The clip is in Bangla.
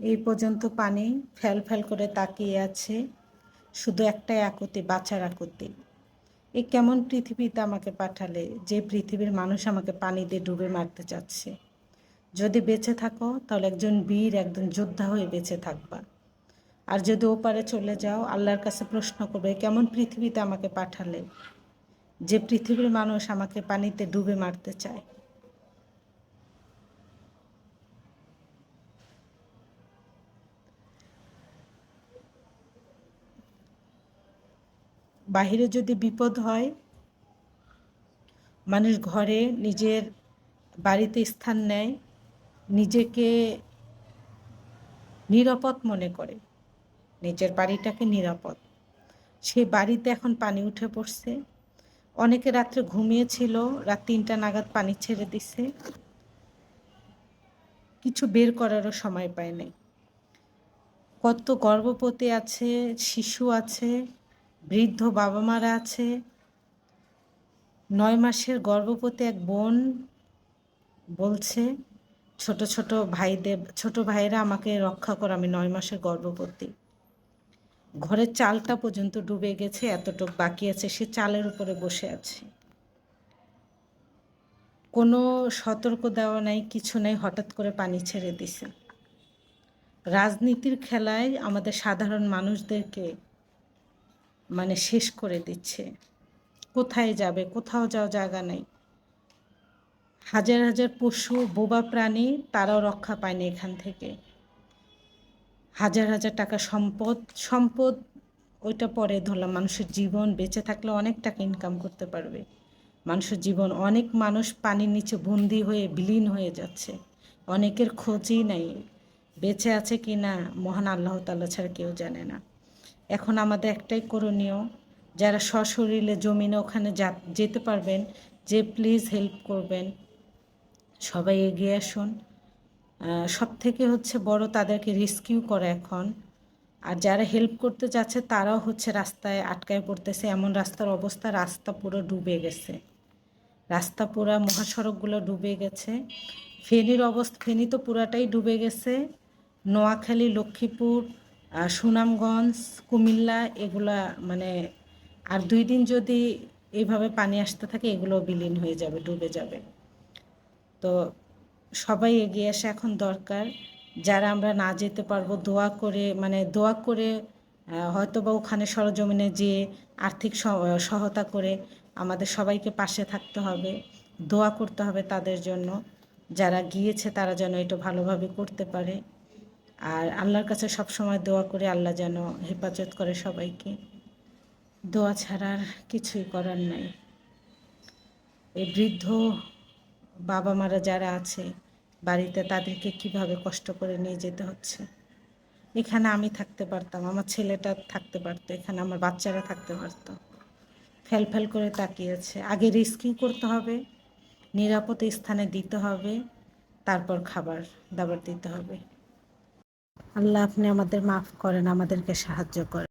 এই পর্যন্ত পানি ফ্যাল ফ্যাল করে তাকিয়ে আছে, শুধু একটাই একতি বাচ্চার একতি এ কেমন পৃথিবীতে আমাকে পাঠালে, যে পৃথিবীর মানুষ আমাকে পানি দিয়ে ডুবে মারতে চাচ্ছে। যদি বেঁচে থাকো, তাহলে একজন বীর, একজন যোদ্ধা হয়ে বেঁচে থাকবা। আর যদি ওপারে চলে যাও, আল্লাহর কাছে প্রশ্ন করবে, কেমন পৃথিবীতে আমাকে পাঠালে, যে পৃথিবীর মানুষ আমাকে পানিতে ডুবে মারতে চায়? বাহিরে যদি বিপদ হয়, মানুষ ঘরে নিজের বাড়িতে স্থান নেয়, নিজেকে নিরাপদ মনে করে, নিজের বাড়িটাকে নিরাপদ। সে বাড়িতে এখন পানি উঠে পড়ছে। অনেকে রাত্রে ঘুমিয়েছিল, রাত তিনটা নাগাদ পানি ছেড়ে দিছে। কিছু বের করারও সময় পায় নাই। কত গর্ভবতী আছে, শিশু আছে বৃদ্ধ বাবা মারা আছে। নয় মাসের গর্ভবতী এক বোন বলছে, ছোট ছোট ভাইদের, ছোট ভাইরা আমাকে রক্ষা করো, আমি নয় মাসের গর্ভবতী। ঘরের চালটা পর্যন্ত ডুবে গেছে, এতটুক বাকি আছে, সে চালের উপরে বসে আছে। কোনো সতর্ক দেওয়া নাই, কিছু নাই, হঠাৎ করে পানি ছেড়ে দিছে। রাজনীতির খেলায় আমাদের সাধারণ মানুষদেরকে মানে শেষ করে দিচ্ছে। কোথায় যাবে? কোথাও যাওয়া জায়গা নেই। হাজার হাজার পশু, বোবা প্রাণী তারাও রক্ষা পায়নি এখান থেকে। হাজার হাজার টাকা সম্পদ সম্পদ ওইটা পরে ধরলাম, মানুষের জীবন বেঁচে থাকলে অনেক টাকা ইনকাম করতে পারবে। মানুষের জীবন, অনেক মানুষ পানির নিচে বন্দি হয়ে, বিলীন হয়ে যাচ্ছে। অনেকের খোঁজই নাই, বেঁচে আছে কি না মহান আল্লাহ তাল্লা ছাড়া কেউ জানে না। এখন আমাদের একটাই করণীয়, যারা সশরীরে জমিনে ওখানে যেতে পারবেন, যে প্লিজ হেল্প করবেন, সবাই এগিয়ে আসুন। সব থেকে হচ্ছে বড় তাদেরকে রেস্কিউ করা এখন। আর যারা হেল্প করতে যাচ্ছে, তারাও হচ্ছে রাস্তায় আটকায় পড়তেছে। এমন রাস্তার অবস্থা, রাস্তা পুরো ডুবে গেছে। রাস্তা পুরা মহাসড়কগুলো ডুবে গেছে। ফেনীর অবস্থা, ফেনী তো পুরাটাই ডুবে গেছে। নোয়াখালী, লক্ষ্মীপুর সুনামগঞ্জ, কুমিল্লা, এগুলা মানে আর দুই দিন যদি এইভাবে পানি আসতে থাকে, এগুলো বিলীন হয়ে যাবে, ডুবে যাবে। তো সবাই এগিয়ে আসা এখন দরকার, যারা আমরা না যেতে পারব, দোয়া করে মানে দোয়া করে হয়তো বা ওখানে সরজমিনে যেয়ে আর্থিক সহায়তা করে আমাদের সবাইকে পাশে থাকতে হবে, দোয়া করতে হবে তাদের জন্য। যারা গিয়েছে, তারা যেন এটা ভালোভাবে করতে পারে। আর আল্লাহর কাছে সব সময় দোয়া করে, আল্লাহ যেন হেফাজত করে সবাইকে। দোয়া ছাড়ার কিছুই করার নাই। এই বৃদ্ধ বাবা মারা যারা আছে, বাড়িতে তাদেরকে কীভাবে কষ্ট করে নিয়ে যেতে হচ্ছে? এখানে আমি থাকতে পারতাম, আমার ছেলেটা থাকতে পারতো, এখানে আমার বাচ্চারা থাকতে পারতো। ফেল ফেল করে তাকিয়েছে। আগে রিস্কিং করতে হবে, নিরাপদ স্থানে দিতে হবে, তারপর খাবার দাবার দিতে হবে। আল্লাহ আপনি আমাদের মাফ করেন আমাদেরকে সাহায্য করেন।